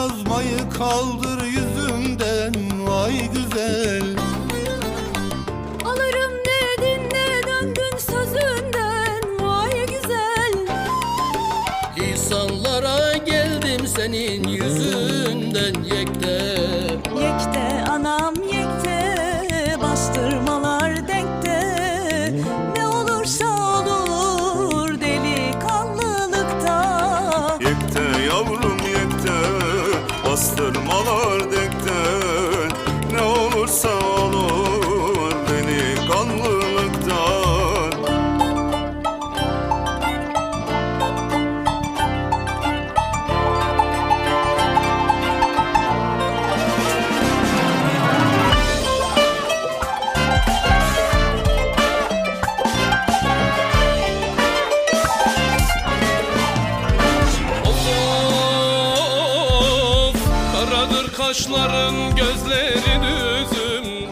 yazmayı kaldır yüzümden vay güzel. Alırım dedin ne döndün sözünden vay güzel. Lisanlara geldim senin yüzünden yekten Bastırmalar dekte Ne olursa olur Karadır kaşların gözlerin üzüm